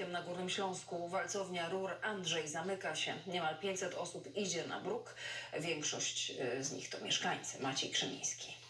Na Górnym Śląsku walcownia rur Andrzej zamyka się. Niemal 500 osób idzie na bruk. Większość y, z nich to mieszkańcy. Maciej Krzemiński.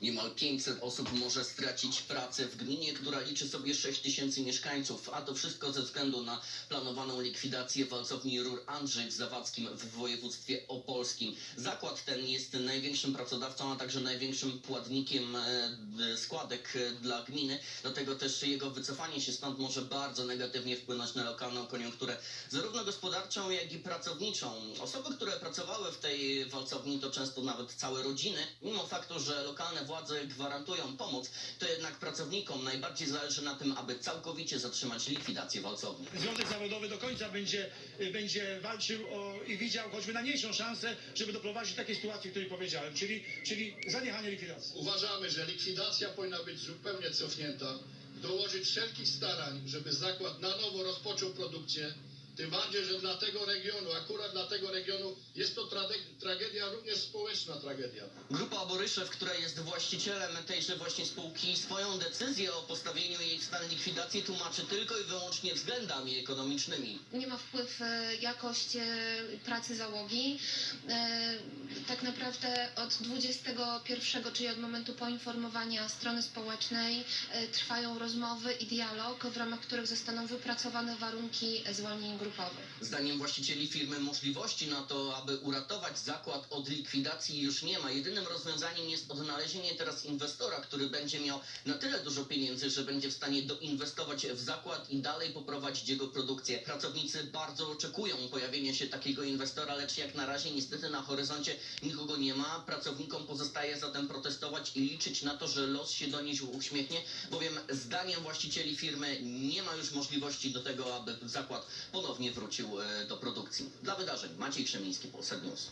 Niemal 500 osób może stracić pracę w gminie, która liczy sobie 6 tysięcy mieszkańców, a to wszystko ze względu na planowaną likwidację walcowni rur Andrzej w Zawadzkim w województwie opolskim. Zakład ten jest największym pracodawcą, a także największym płatnikiem e, składek e, dla gminy. Do tego też jego wycofanie się stąd może bardzo negatywnie wpłynąć na lokalną koniunkturę, zarówno gospodarczą, jak i pracowniczą. Osoby, które pracowały w tej walcowni, to często nawet całe rodziny, mimo faktu, że lokalne władze gwarantują pomoc, to jednak pracownikom najbardziej zależy na tym, aby całkowicie zatrzymać likwidację walcowni. Związek Zawodowy do końca będzie, y, będzie walczył o, i widział choćby najmniejszą szansę, żeby doprowadzić do takiej sytuacji, o której powiedziałem, czyli, czyli zaniechanie likwidacji. Uważamy, że likwidacja powinna być zupełnie cofnięta, dołożyć wszelkich starań, żeby zakład na nowo rozpoczął produkcję. Tym bardziej, że dla tego regionu, akurat dla tego regionu, jest to trage- tragedia, również społeczna tragedia. Grupa Boryszew, która jest właścicielem tejże właśnie spółki, swoją decyzję o postawieniu jej w stan likwidacji tłumaczy tylko i wyłącznie względami ekonomicznymi. nie ma wpływ e, jakość e, pracy załogi. E, Tak naprawdę od 21, czyli od momentu poinformowania strony społecznej, trwają rozmowy i dialog, w ramach których zostaną wypracowane warunki zwolnień Zdaniem właścicieli firmy możliwości na to, aby uratować zakład od likwidacji już nie ma. Jedynym rozwiązaniem jest odnalezienie teraz inwestora, który będzie miał na tyle dużo pieniędzy, że będzie w stanie doinwestować w zakład i dalej poprowadzić jego produkcję. Pracownicy bardzo oczekują pojawienia się takiego inwestora, lecz jak na razie niestety na horyzoncie nikogo nie ma. Pracownikom pozostaje zatem protestować i liczyć na to, że los się do nich uśmiechnie, bowiem zdaniem właścicieli firmy nie ma już możliwości do tego, aby zakład ponownie wrócił e, do produkcji. Dla wydarzeń Maciej Krzemiński, Polsat News.